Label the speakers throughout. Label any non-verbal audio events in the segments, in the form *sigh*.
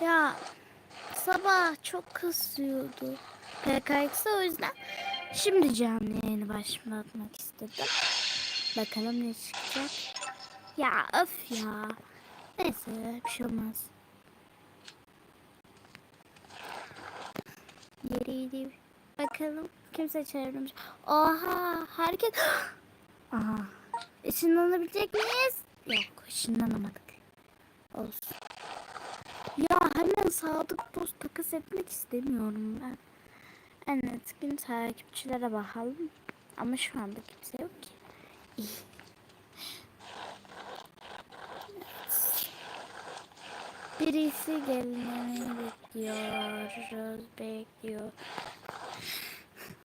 Speaker 1: Ya sabah çok kasıyordu. PKX'de o yüzden şimdi canlı yayını başlatmak istedim. Bakalım ne çıkacak. Ya öf ya. Neyse bir şey olmaz. Yeriydi. Bakalım kimse çevirmiş. Oha herkes. *gasps* Aha. Işınlanabilecek miyiz? Yok ışınlanamadık. Olsun. Hemen sadık dost takas etmek istemiyorum ben. En etkin takipçilere bakalım. Ama şu anda kimse yok ki. Birisi gelmeni bekliyoruz. Bekliyor.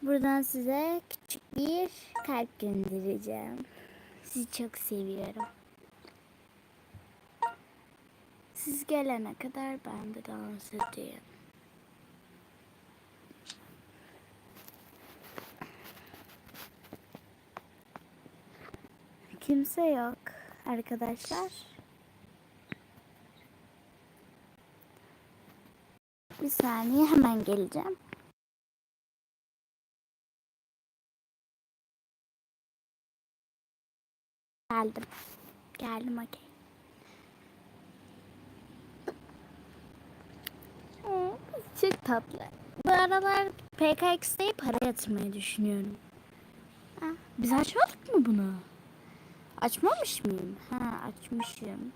Speaker 1: Buradan size küçük bir kalp göndereceğim. Sizi çok seviyorum. Siz gelene kadar ben de dans edeyim. Kimse yok arkadaşlar. Bir saniye hemen geleceğim. Geldim. Geldim okey. Çok tatlı. Bu aralar PKX'de para yatırmayı düşünüyorum. Ha, biz açmadık mı bunu? Açmamış mıyım? Ha açmışım.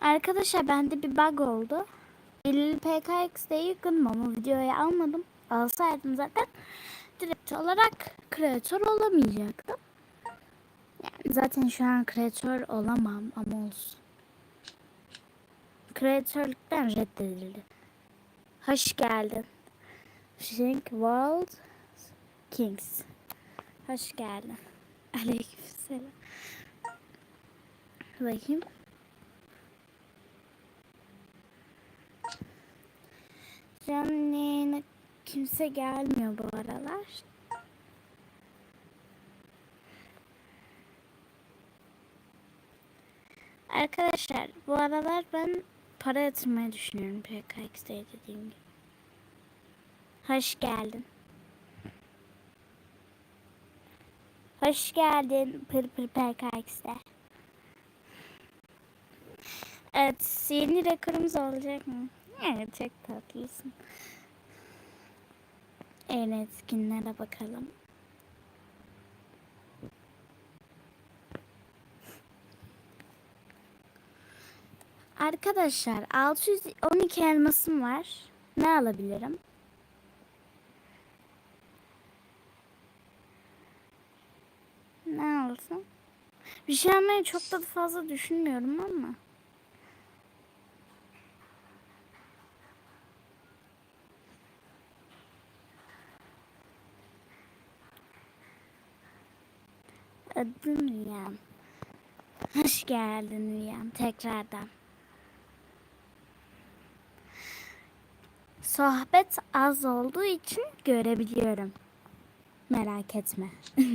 Speaker 1: Arkadaşlar bende bir bug oldu. Eylül PKX'de yükledim ama videoyu almadım. Alsaydım zaten direkt olarak kreatör olamayacaktım. Yani zaten şu an kreatör olamam ama olsun. Kreatörlükten reddedildi. Hoş geldin. Think World Kings. Hoş geldin. *laughs* Aleykümselam. Bakayım. Canlı kimse gelmiyor bu aralar. Arkadaşlar bu aralar ben para yatırmayı düşünüyorum PKX'de dediğim gibi. Hoş geldin. Hoş geldin Pır Pır PKX'de. Evet yeni rekorumuz olacak mı? Evet çok tatlısın. En etkinlere bakalım. Arkadaşlar 612 elmasım var. Ne alabilirim? Ne alsam? Bir şey almayı çok da fazla düşünmüyorum ama. Adım Rüyam. Hoş geldin Rüyam tekrardan. Sohbet az olduğu için görebiliyorum. Merak etme. *laughs*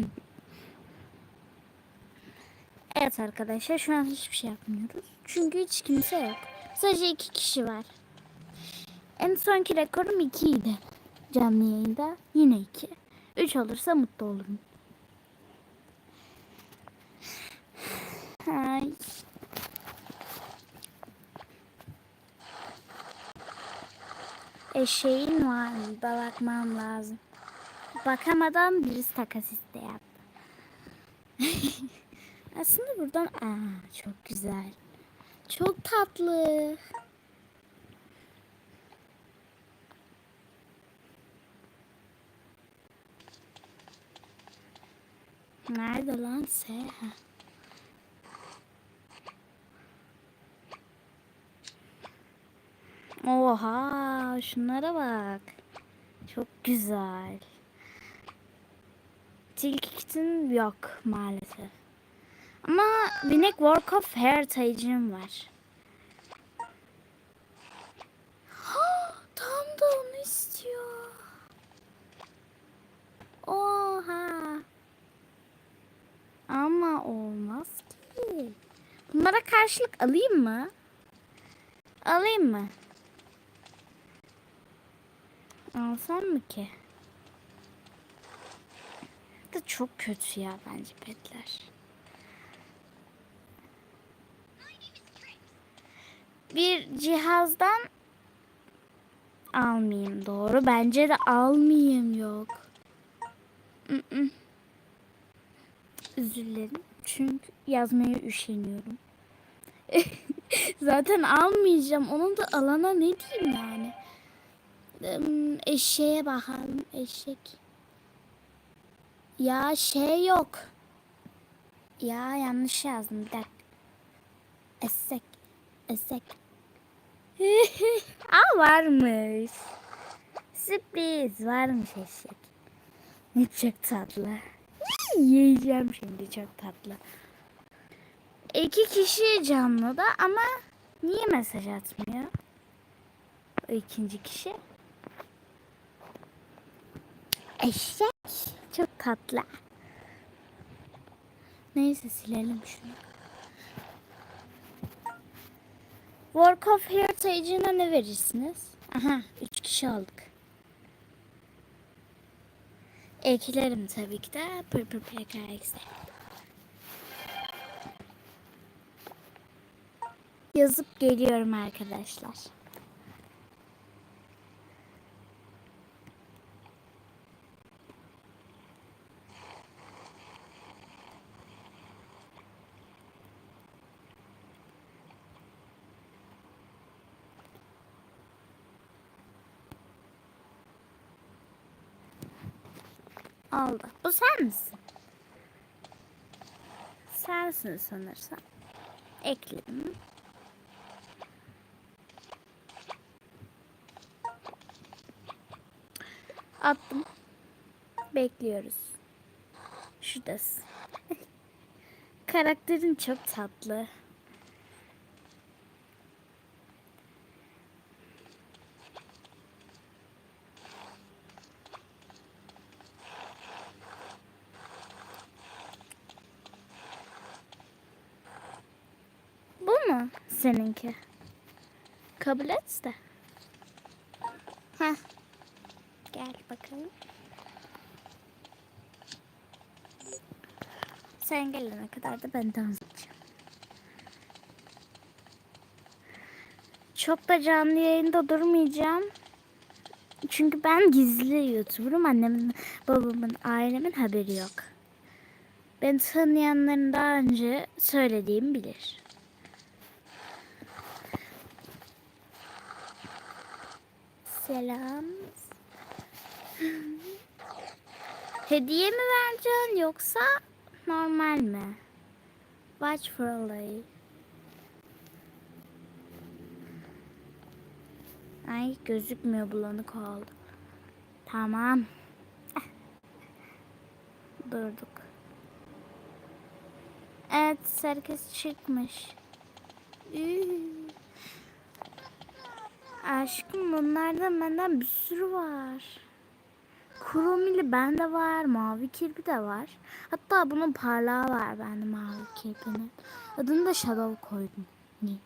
Speaker 1: evet arkadaşlar şu an hiçbir şey yapmıyoruz. Çünkü hiç kimse yok. Sadece iki kişi var. En sonki rekorum 2 idi. Canlı yayında yine 2. 3 olursa mutlu olurum. Ay. Eşeğin var? Da bakmam lazım. Bakamadan birisi takas iste yaptı. *laughs* Aslında buradan aa çok güzel. Çok tatlı. Nerede lan Seha? Oha şunlara bak. Çok güzel. Tilki kitin yok maalesef. Ama Binek Work of Heritage'im var. Tam da onu istiyor. Oha. Ama olmaz ki. Bunlara karşılık alayım mı? Alayım mı? Alsam mı ki? Da çok kötü ya bence petler. Bir cihazdan almayayım doğru. Bence de almayayım yok. Dilerim. Çünkü yazmaya üşeniyorum. *laughs* Zaten almayacağım. Onu da alana ne diyeyim yani. Eşeğe bakalım. Eşek. Ya şey yok. Ya yanlış yazdım. Bir dakika. Esek. Esek. *laughs* Aa varmış. Sürpriz varmış eşek. Çok tatlı. Yiyeceğim şimdi çok tatlı. İki kişi canlıda ama niye mesaj atmıyor? O ikinci kişi. Eşek. Çok tatlı. Neyse silelim şunu. Work of Heritage'ine ne verirsiniz? Aha, üç kişi aldık. Eklerim tabii ki de Purple PKX'e. Yazıp geliyorum arkadaşlar. Oldu. Bu sen misin? Sensin sanırsam. Ekledim. Attım. Bekliyoruz. Şuradasın. *laughs* Karakterin çok tatlı. Bu mu seninki? Kabul et de. Heh. Gel bakalım. Sen gelene kadar da ben dans edeceğim. Çok da canlı yayında durmayacağım. Çünkü ben gizli YouTuber'ım. Annemin, babamın, ailemin haberi yok. Beni tanıyanların daha önce söylediğimi bilir. Selam. Hediye mi vereceksin yoksa normal mi? Watch for a lay. Ay gözükmüyor bulanık oldu. Tamam. *laughs* Durduk. Evet herkes çıkmış. Üü. Aşkım bunlardan benden bir sürü var. Kromili bende var. Mavi kirpi de var. Hatta bunun parlağı var bende mavi kirpinin. Adını da Shadow koydum. Niye?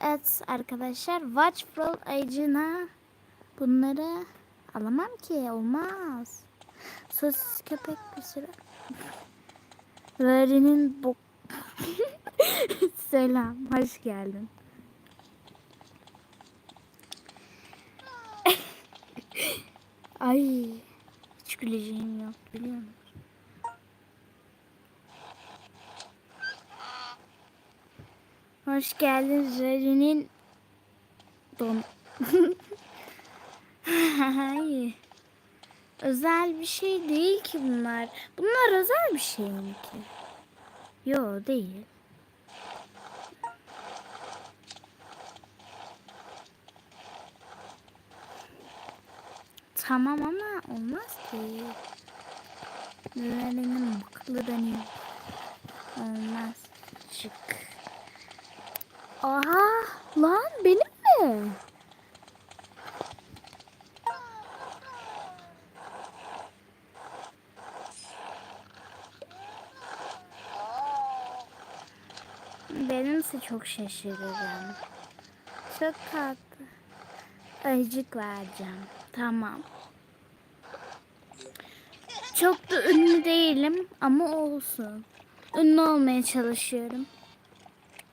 Speaker 1: Evet arkadaşlar. Watchful Age'ına bunları alamam ki. Olmaz. Sosis köpek bir sürü. Veri'nin bu... *laughs* Selam. Hoş geldin. Ay hiç güleceğim yok biliyor musun? Hoş geldin Zeri'nin don. *laughs* Hayır. Özel bir şey değil ki bunlar. Bunlar özel bir şey mi ki? Yo değil. Tamam ama olmaz ki. Benim mıklı dönüyor. Olmaz. Çık. Aha lan benim mi? Benimse çok şaşırırım. Çok tatlı. Ayıcık vereceğim. Tamam. Çok da ünlü değilim ama olsun. Ünlü olmaya çalışıyorum.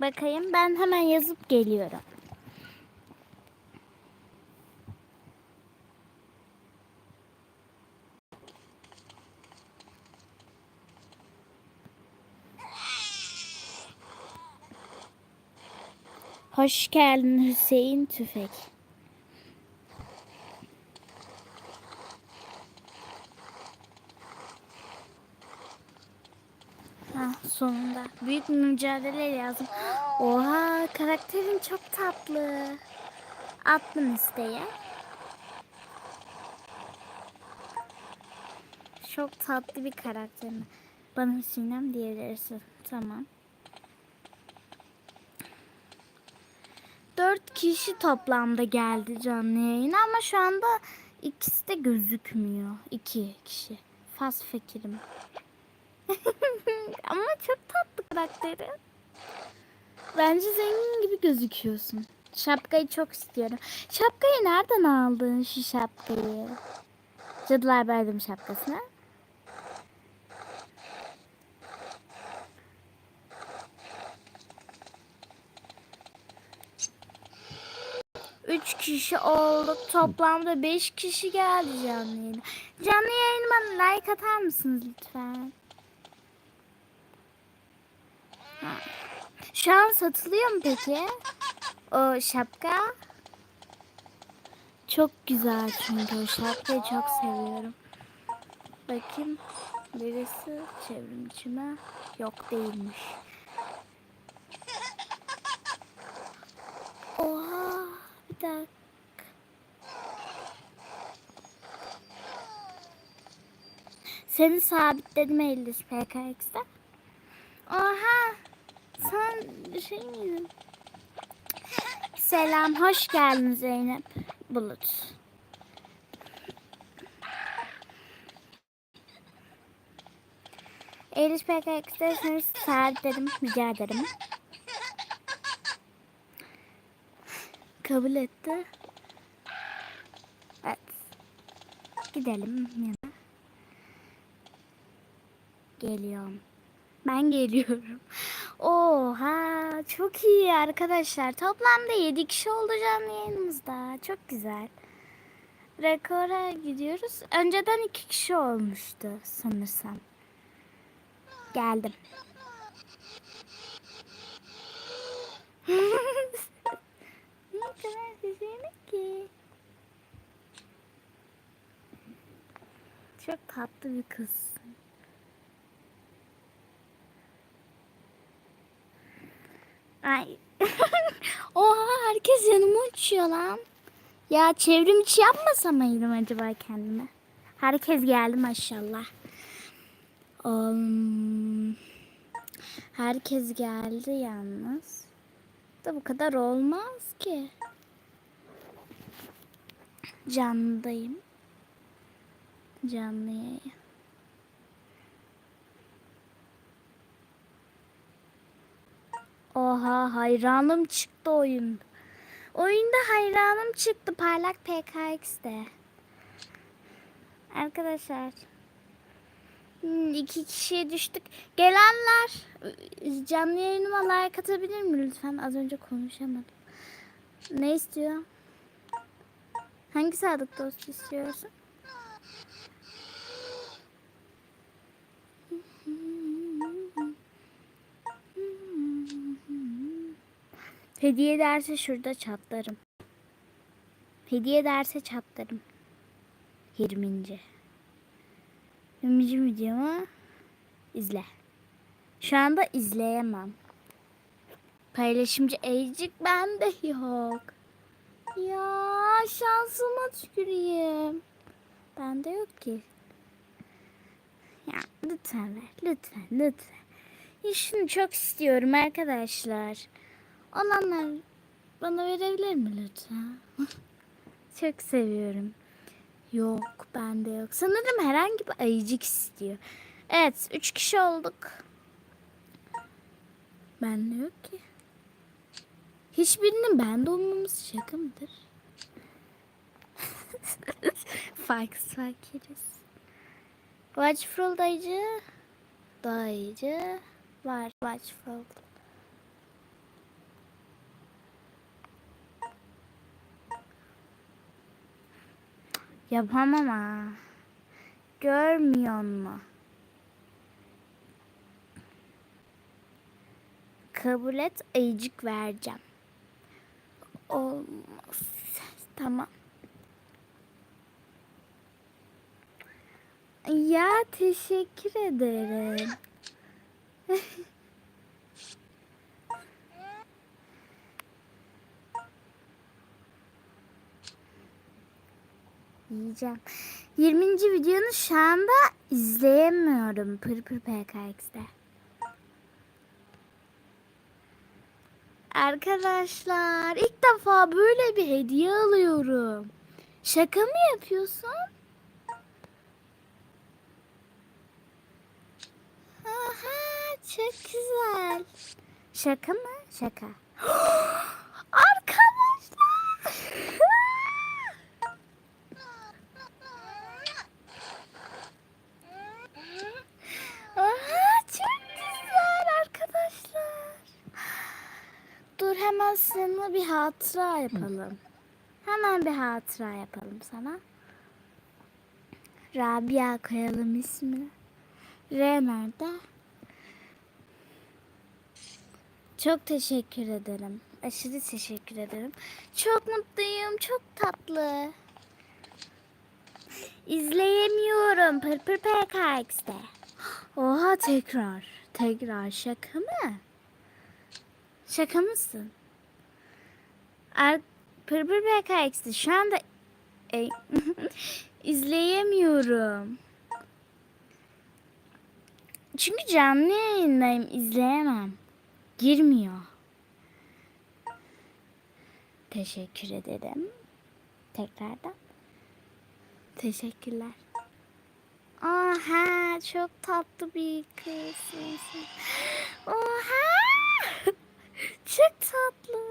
Speaker 1: Bakayım ben hemen yazıp geliyorum. Hoş geldin Hüseyin Tüfek. Ha, sonunda. Büyük mücadele lazım. Oha karakterin çok tatlı. Attım isteğe. Çok tatlı bir karakter. Bana Sinem diyebilirsin. Tamam. Dört kişi toplamda geldi canlı yayına ama şu anda ikisi de gözükmüyor. İki kişi. Fas fakirim. Ama çok tatlı karakteri. Bence zengin gibi gözüküyorsun. Şapkayı çok istiyorum. Şapkayı nereden aldın şu şapkayı? Cadılar Bayramı şapkasını. Üç kişi olduk. Toplamda beş kişi geldi canlı yayına. Canlı yayınıma like atar mısınız lütfen? Şu an satılıyor mu peki? O şapka. Çok güzel çünkü o şapkayı çok seviyorum. Bakayım. Birisi çevrimçi mi? Yok değilmiş. Oha bir dakika. Seni sabitledim Eylül PKX'de. Oha sen şey miydin? Selam hoş geldin Zeynep Bulut. Eylül PKX'de seni sabitledim rica ederim. Kabul etti. Evet. Gidelim yana. Geliyorum. Ben geliyorum. Oha çok iyi arkadaşlar. Toplamda 7 kişi oldu canlı yayınımızda. Çok güzel. Rekora gidiyoruz. Önceden 2 kişi olmuştu sanırsam. Geldim. *laughs* ne kadar güzel ki. Çok tatlı bir kızsın. Ay. *laughs* Oha herkes yanıma uçuyor lan. Ya çevrim içi yapmasa mıydım acaba kendime? Herkes geldi maşallah. Um, herkes geldi yalnız. Da bu kadar olmaz ki. Canlıyım. Canlı yayın. Oha hayranım çıktı oyun. Oyunda hayranım çıktı parlak PKX'de. Arkadaşlar. hmm, iki kişiye düştük. Gelenler canlı yayınıma like atabilir mi lütfen? Az önce konuşamadım. Ne istiyor? Hangi sadık dost istiyorsun? Hediye derse şurada çatlarım. Hediye derse çatlarım. 20. 20. videomu izle. Şu anda izleyemem. Paylaşımcı Ecik bende yok. Ya şansıma tüküreyim. Bende yok ki. Ya lütfen ver. Lütfen lütfen. Ya şunu çok istiyorum arkadaşlar. Olanlar bana verebilir mi lütfen? *laughs* çok seviyorum. Yok bende yok. Sanırım herhangi bir ayıcık istiyor. Evet üç kişi olduk. Bende yok ki. Hiçbirinin bende olmaması şaka mıdır? *laughs* Farksız fakiriz. Watchful dayıcı. Dayıcı. Var Watchful. Yapamam ha. Görmüyor mu? Kabul et ayıcık vereceğim. Olmaz. Tamam. Ya teşekkür ederim. *laughs* Yiyeceğim. 20. videonu şu anda izleyemiyorum. Pırpır PKX'de. Arkadaşlar ilk defa böyle bir hediye alıyorum. Şaka mı yapıyorsun? Aha çok güzel. Şaka mı? Şaka. *gasps* Arkadaşlar. *laughs* hemen seninle bir hatıra yapalım. Hemen bir hatıra yapalım sana. Rabia koyalım ismini. R nerede? Çok teşekkür ederim. Aşırı teşekkür ederim. Çok mutluyum. Çok tatlı. İzleyemiyorum. Pırpır PKX'de. Oha tekrar. Tekrar şaka mı? Şaka mısın? Ar Pırpır PKX'de şu anda e, *laughs* izleyemiyorum. Çünkü canlı yayındayım izleyemem. Girmiyor. Teşekkür ederim. Tekrardan. Teşekkürler. Oha çok tatlı bir kızsın. *gasps* Oha *laughs* çok tatlı.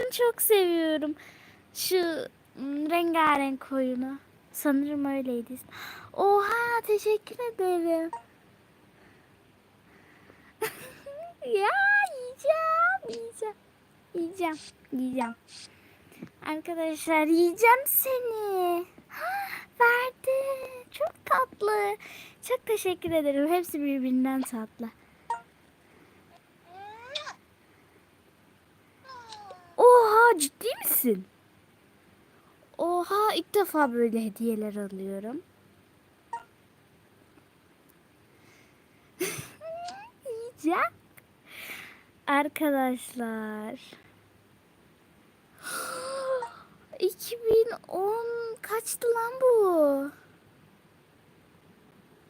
Speaker 1: Şunu çok seviyorum. Şu rengarenk koyunu. Sanırım öyleydi. Oha teşekkür ederim. *laughs* ya yiyeceğim, yiyeceğim, yiyeceğim, yiyeceğim. Arkadaşlar yiyeceğim seni. Verdi. Çok tatlı. Çok teşekkür ederim. Hepsi birbirinden tatlı. Oha ciddi misin? Oha ilk defa böyle hediyeler alıyorum. *laughs* Yiyeceğim. Arkadaşlar. *gasps* 2010 kaçtı lan bu?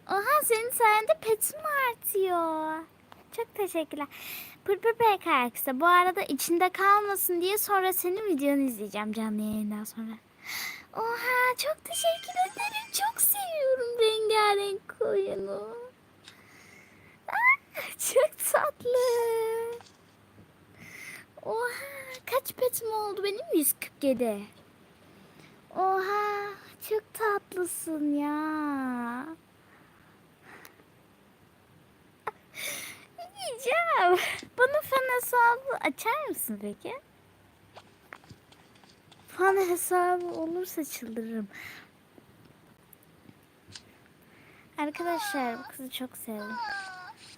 Speaker 1: Oha senin sayende petim artıyor. Çok teşekkürler. Pırpır PKX'de bu arada içinde kalmasın diye sonra senin videonu izleyeceğim canlı yayından sonra. Oha çok teşekkür ederim. Çok seviyorum rengarenk koyunu. Ah, çok tatlı. Oha kaç petim oldu benim 147. Oha çok tatlısın ya. Yiyeceğim. Bana fan hesabı açar mısın peki? Fan hesabı olursa çıldırırım. Arkadaşlar bu kızı çok sevdim.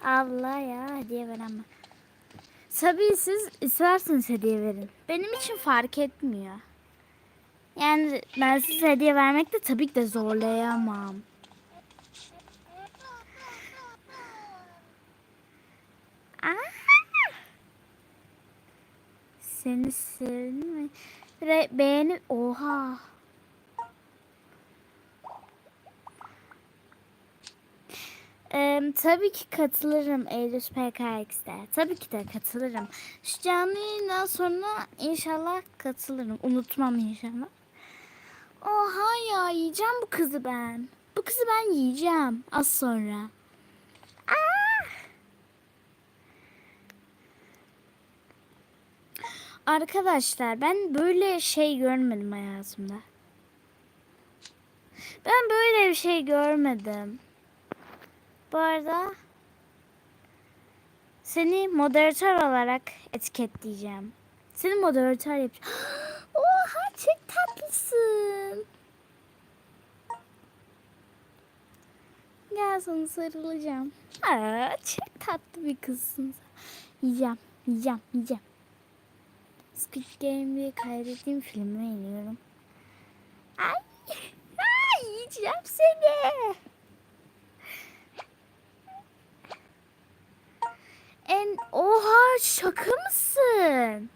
Speaker 1: Allah ya hediye veremem. Tabii siz isterseniz hediye verin. Benim için fark etmiyor. Yani ben size hediye vermekte tabii ki de zorlayamam. Aa! Seni sevdim? Re beğeni... Oha. Ee, tabii ki katılırım Eylül PKX'de. Tabii ki de katılırım. Şu canlı yayından sonra inşallah katılırım. Unutmam inşallah. Oha ya yiyeceğim bu kızı ben. Bu kızı ben yiyeceğim az sonra. Aa! Arkadaşlar ben böyle şey görmedim hayatımda. Ben böyle bir şey görmedim. Bu arada seni moderatör olarak etiketleyeceğim. Seni moderatör yapacağım. *gasps* Oha çok tatlısın. Gel sana sarılacağım. Aa, çok tatlı bir kızsın. Yiyeceğim, yiyeceğim, yiyeceğim. Squid Game diye kaydettiğim filme iniyorum. Ay, ay yiyeceğim seni. En oha şaka mısın?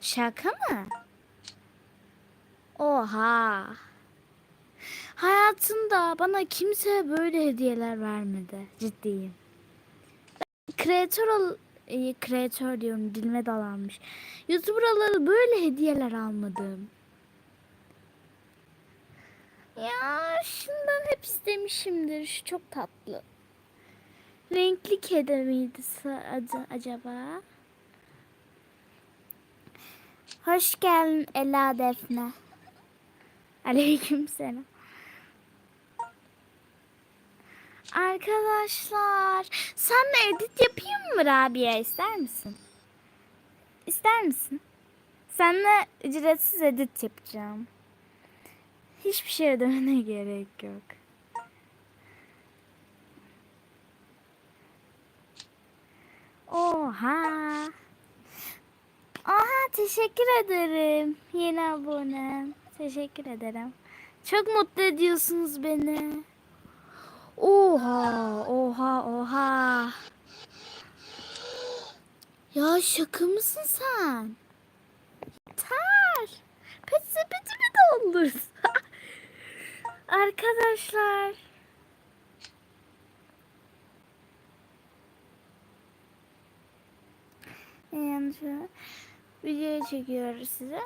Speaker 1: Şaka mı? Oha. Hayatımda bana kimse böyle hediyeler vermedi. Ciddiyim. Ben kreatör ol e, kreatör diyorum dilime dalanmış. YouTuber'lara böyle hediyeler almadım. Ya şundan hep istemişimdir. Şu çok tatlı. Renkli kedi miydi acaba? Hoş geldin Ela Defne. Aleyküm selam. Arkadaşlar, senle edit yapayım mı Rabia ister misin? İster misin? Seninle ücretsiz edit yapacağım. Hiçbir şey ödemene *laughs* gerek yok. Oha. Aha teşekkür ederim. Yeni abone. Teşekkür ederim. Çok mutlu ediyorsunuz beni. Oha, oha, oha. Şaka mısın sen? Yeter. Pet sepetimi doldur. *laughs* Arkadaşlar. Yani şu videoyu çekiyoruz size.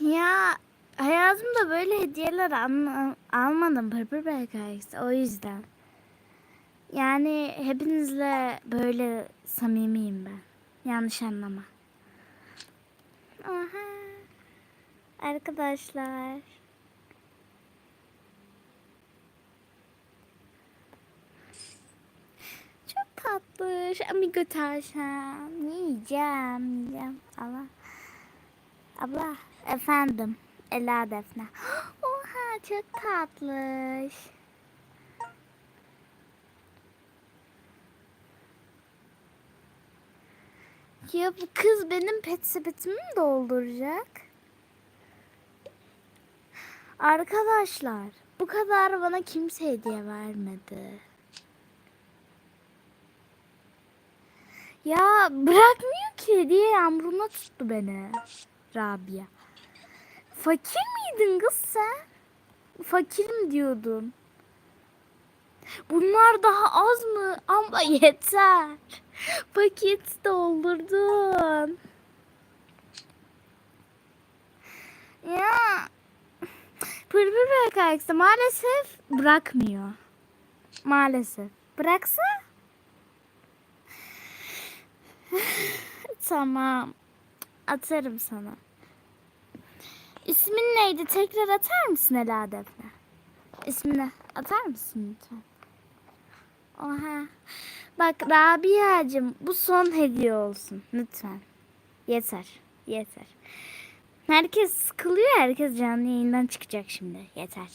Speaker 1: Ya hayatımda böyle hediyeler alma- almadım Purple Belkayak'ta o yüzden. Yani hepinizle böyle samimiyim ben. Yanlış anlama. Aha. Arkadaşlar. Çok tatlı. Şu amigo tavşan. Yiyeceğim, yiyeceğim. Allah. Abla, efendim. Ela Defne. *gasps* Oha çok tatlış. Ya bu kız benim pet sepetimi mi dolduracak? Arkadaşlar, bu kadar bana kimse hediye vermedi. Ya bırakmıyor ki hediye yağmuruna tuttu beni. Rabia. Fakir miydin kız sen? Fakirim diyordun. Bunlar daha az mı? Ama *laughs* yeter. Paket doldurdun. Ya. Pırpır bırakaksa maalesef bırakmıyor. Maalesef. Bıraksa? tamam. Atarım sana. İsmin neydi? Tekrar atar mısın Ela Defne? İsmini atar mısın lütfen? Oha. Bak Rabia'cığım bu son hediye olsun. Lütfen. Yeter. Yeter. Herkes sıkılıyor. Herkes canlı yayından çıkacak şimdi. Yeter.